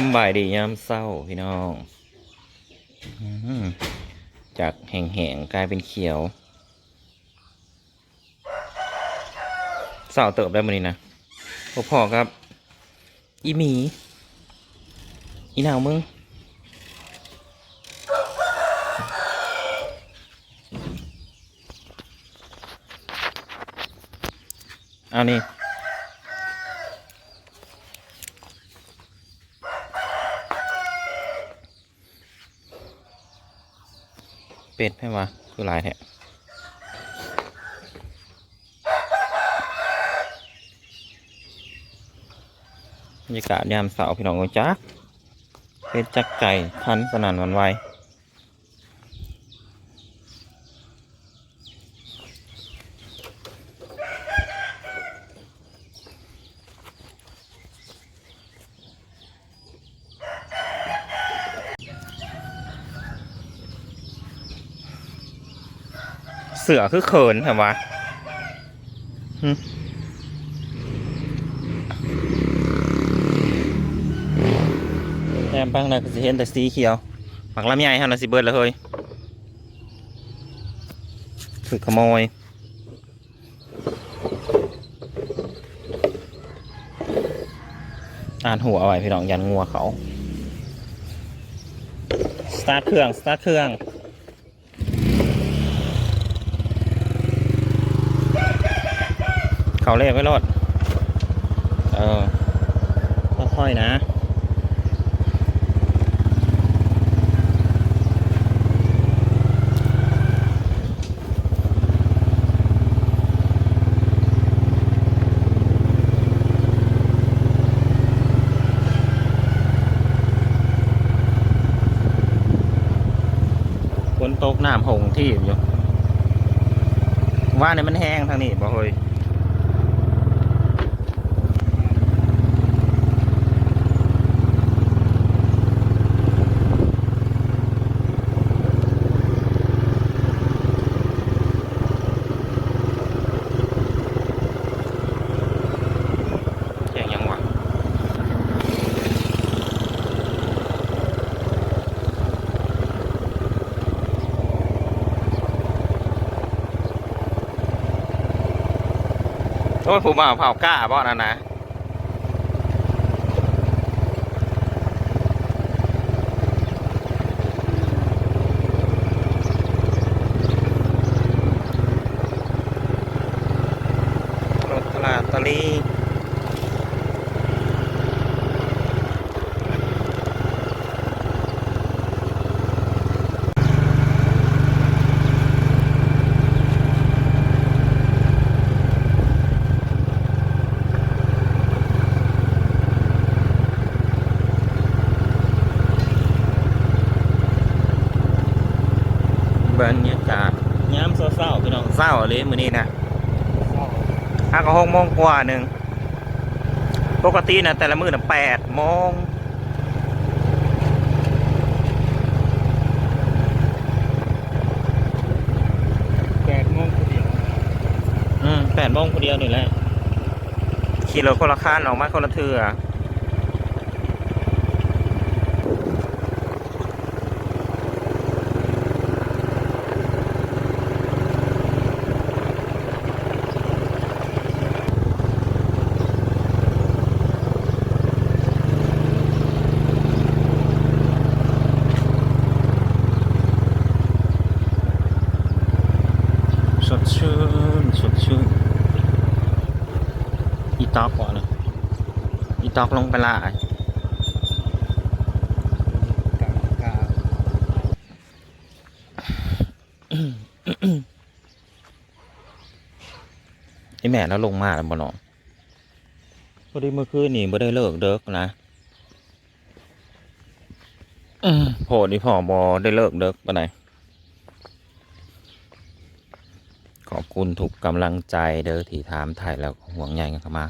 สบายดียามเศร้าพี่น้องอจากแห้งๆกลายเป็นเขียวเศร้าเติบได้มานี่นะพอพ่อครับ อีหมี อีหนาวมึง เอานี่ เป็ดให้มาคือหลายแท้บรรยากาศยามเสาร์พี่น้องโอ้ยจักเป็นจักไก่พันสนั่นวันไหว เสือคือเขินเหรอวะหึแต้มปังนะก็สิเห็นแต่สีเขียวหมักลำไยฮะนะสิเบิดแล้วเฮ้ยคือขโมยอ่านหัวเอาไว้พี่น้องยันงัวเขา สตาร์ทเครื่อง สตาร์ทเครื่อง เขาเรียกไว้รถเออค่อยๆนะฝนตกน้ำหงที่อยู่ว่าเนี่ยมันแห้งทางนี้บ่เฮ้ย แข่งยังวะโอ้ย ผมมาเผาก้าบ่นั่นนะรถตลาดตะลี บรรยากาศย้ำเศร้าๆพี่น้องเศร้าเลยมื้อนี้นะห้าก็หกโมงกว่าหนึ่งปกตินะแต่ละมื้อนะแปดโมงแปดโมงคนเดียวอืมแปดโมงคนเดียวนี่แหละขี่รถคนละคันออกมาคนละเทือ ชื่นสดชื่นอีตอกก่อนเลยอีตอกลงไปละไอแม่แล้วลงมาแล้วบ่น้อพอดีเมื่อคืนนี่บ่ได้เลิกเดิกนะอืมโพดนี่พ่อบอได้เลิกเดิกปะไหนขอบ คุณทุกกำลังใจเด้อที่ถามถ่ายแล้วห่วงใยกันเข้ามา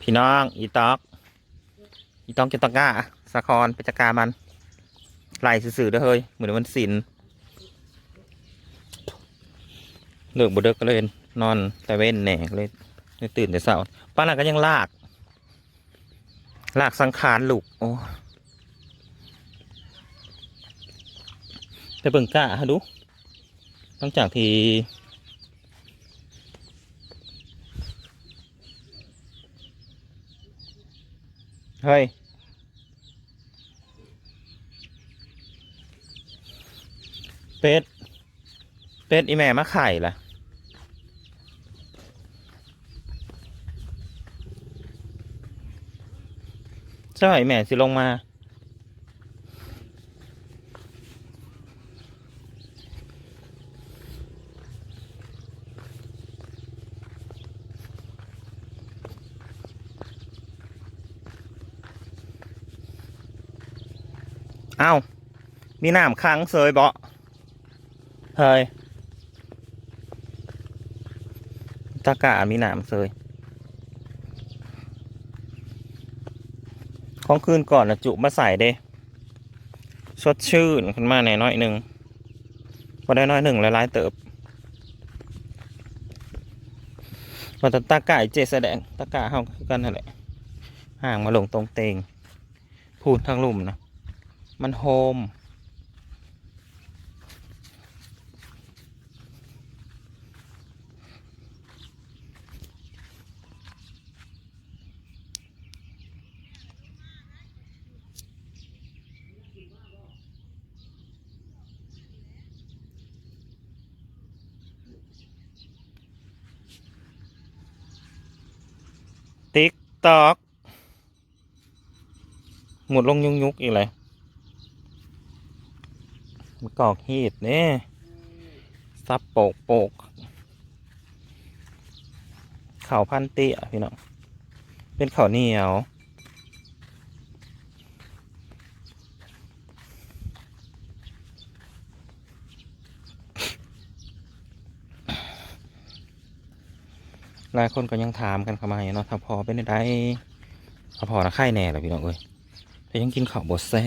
พี่น้องอีตอก อีตอกจะตะก้าสะคอนไปจัดการมันไล่สื่อๆเด้อเฮ้ยเหมือนมันสินเลิกบ่เดิกก็เลยนอนแต่เว้นแหน่เลยเลยตื่นแต่เช้าป้าน่ะก็ยังลาก ลากสังขารลูกโอ้ไปเบิ่งกะฮะดูหลังจากที่ เฮ้ยเป็ด เป็ดอีแม่มาไข่ล่ะใช่แม่สิลงมา เอ้า มีน้ำค้างเซยเบาะเฮ้ยตะกะมีน้ำเซยของคืนก่อนนะจุมาใส่เด้สดชื่นขึ้นมาในน้อยหนึ่งพอได้น้อยหนึ่งหลายๆเติบพอแตตากะไอ้เจแสดงตากะเฮากันนั่นแหละห่างมาลงตรงเตงพูดทั้งลุ่มนะ มันโฮม ติ๊กตอกหมดลงยุงยุกอีกเลย มันกอกฮีดเนี่ยซับโปกโปกข่าวพันเตี้ยพี่น้อง เป็นข่าวเหนียวหลายคนก็ยังถามกันเข้ามาอยู่เนาะถ้าพอเป็นได้ถ้าพอนะไข่แน่แหละพี่น้องเอ้ยแต่ยังกินข้าวบดแซ่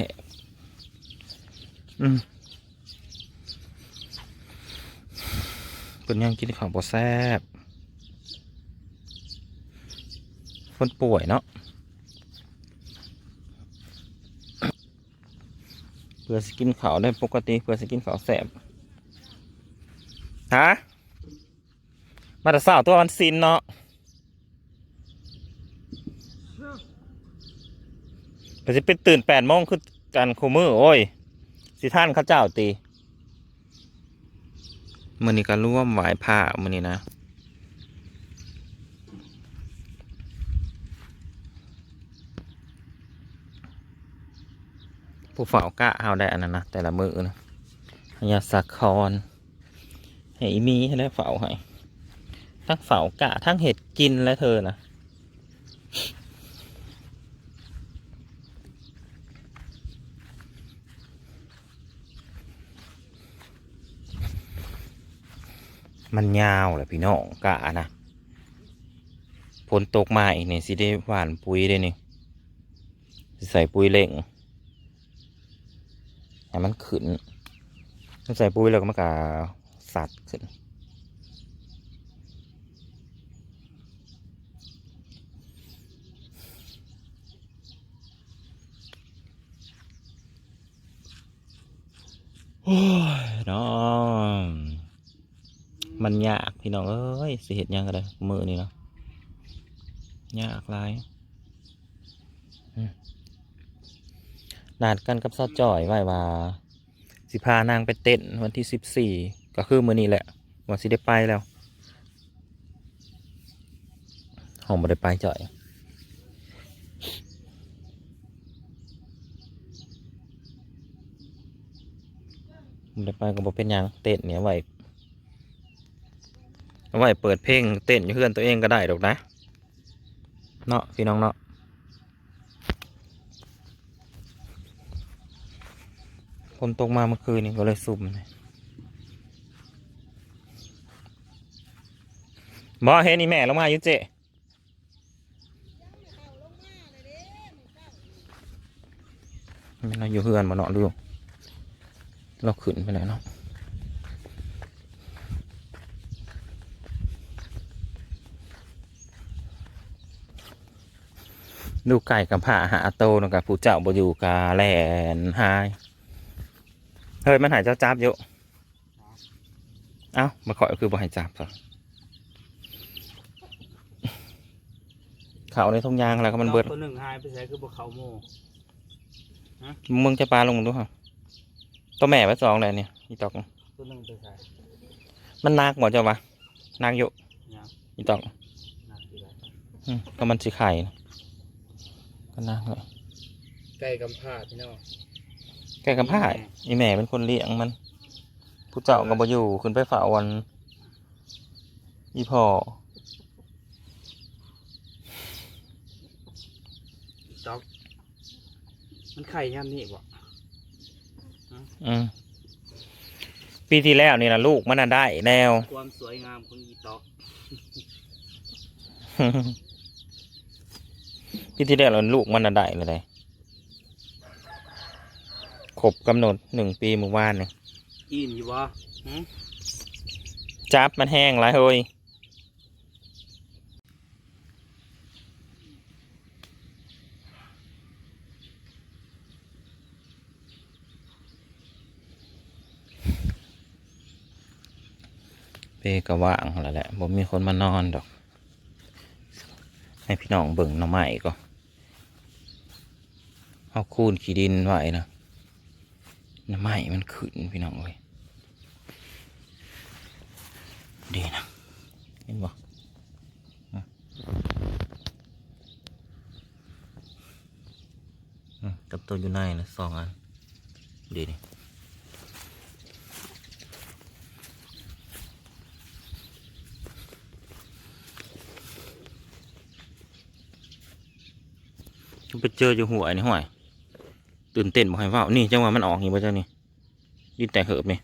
อืม เป็นยังกินข้าวบดแซ่บคนป่วยเนาะเพื่อสกินข้าวได้ปกติเพื่อสกินข้าวแซ่บฮะมาแต่สาวตัววันซินเนาะก็จะเป็นตื่นแปดโมงคือกันคูมือโอ้ย สิท่านข้าเจ้าตี มือนี้ก็ร่วมไหวผ้ามือนี้นะผู้เฝ้ากะเอาได้อันนั้นนะแต่ละมือนะยาสักคอนให้มีให้ได้เฝ้าให้ทั้งเฝ้ากะทั้งเห็ดกินและเธอนะ มันยาวเลยพี่น้องกะนะฝนตกมาอีกเนี่ยสิได้หวานปุ๋ยได้นี่ใส่ปุ๋ยเล่งให้มันขึ้นใส่ปุ๋ยแล้วก็มันก็สัดขึ้นโอ้ยน้อง มันยากพี่น้องเอ้ยสิเห็ดหยังกันเลยมือนี่เนาะยากหลายนัดกันกับซาจ่อยไว้ว่า สิพานางไปเต้นวันที่สิบสี่ก็คือมือนี้แหละว่าสิได้ไปแล้วห้องบ่ได้ไปจ่อยมันไปก็บอเป็นหยังเต้นเนี่ยไว้ เอาไว้เปิดเพลงเต้นอยู่เพื่อนตัวเองก็ได้ดอกนะ เนาะพี่น้องเนาะฝนตกมาเมื่อคืนนี่ก็เลยซุ่มบอเห็นนี่แม่ลงมาอยู่เจไม่เราอยู่เพื่อนมาเนาะดูเราขึ้นไปแล้วเนาะ ลูกไก่กับผ้าหาโตนกับผู้เจ้าบ่อยู่กาแลนหายเฮ้ยมันหายเจ้าจับอยู่เอ้ามาขอคือบ่ใหายจับซะเขาในทุ่งยางแล้วก็มันเบิดตัวหนึ่งหายไปใส่คือบ่เขาโมมึงจะปลาลงดูฮะตัวแม่ไปสองเลยเนี่ยอีตอกตัวหนึ่งไปใส่มันนักหมดจ้าวะนักอยู่เนี่ยอีตอกหนักทีไรอืมก็มันสิไข่นะ ก็นักเลยไก่กำพร้าพี่น้องแกกับผ้าอีแม่เป็นคนเลี้ยงมัน ผู้เจ้าก็บ่อยู่ขึ้นไปฝ่าวันอีพ่อจ๊อกมันไข่ย่ำนี่บ่อืมปีที่แล้วนี่นะลูกมันน่ะได้แนวความสวยงามของอีต๊อก ปีที่แล้วลูกมันน่ะได้เลยได้ครบกำหนดหนึ่งปีเมื่อวานเนี่ยอิ่มอยู่บ่หึจับมันแห้งไรเฮ้ยเปก็ว่างแล้วแหละผมมีคนมานอนดอก ให้พี่น้องเบิ่งหน้องใหม่ก็ เอาคูนขี้ดินไว้นะน้ำใหมมันขึ้นพี่น้องเลยดีนะเห็นบ่อืมอืมกับตัวอยู่ในนะสองอันดีนี่ไปเจออยู่หัวนี่ห่วย ตื่นเต้นบอกให้เว่านี่จังหวะมันออกนี่บ่เจ้านี่ดินแต่เหิบนี่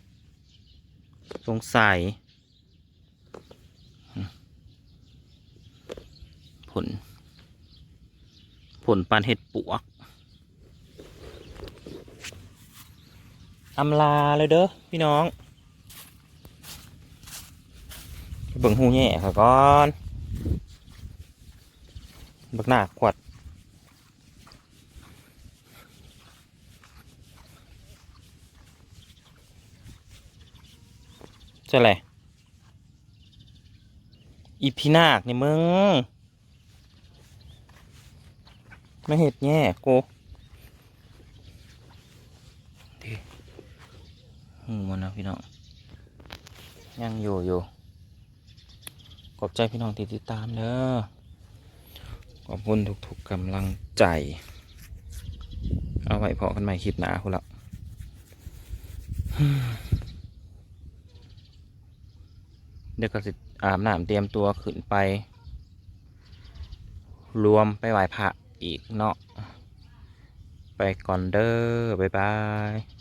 สงสัยผล ผลปานเห็ดปวกอำลาเลยเด้อพี่น้องเบิ่งหูแง่ค่ะก่อนบักหน้าขวด จะอะไรอีพีนาคนี่มึงไม่เห็ดแง่กูดีหูมันนะพี่น้อง ยังอยู่อยู่ขอบใจพี่น้องที่ติดตามเด้อขอบคุณทุกๆกำลังใจ เอาไว้พอกันใหม่คลิปหนาคุณละ เดี๋ยวก็สิอาบน้ำเตรียมตัวขึ้นไป รวมไปไหว้พระอีกเนาะไปก่อนเด้อบ๊ายบาย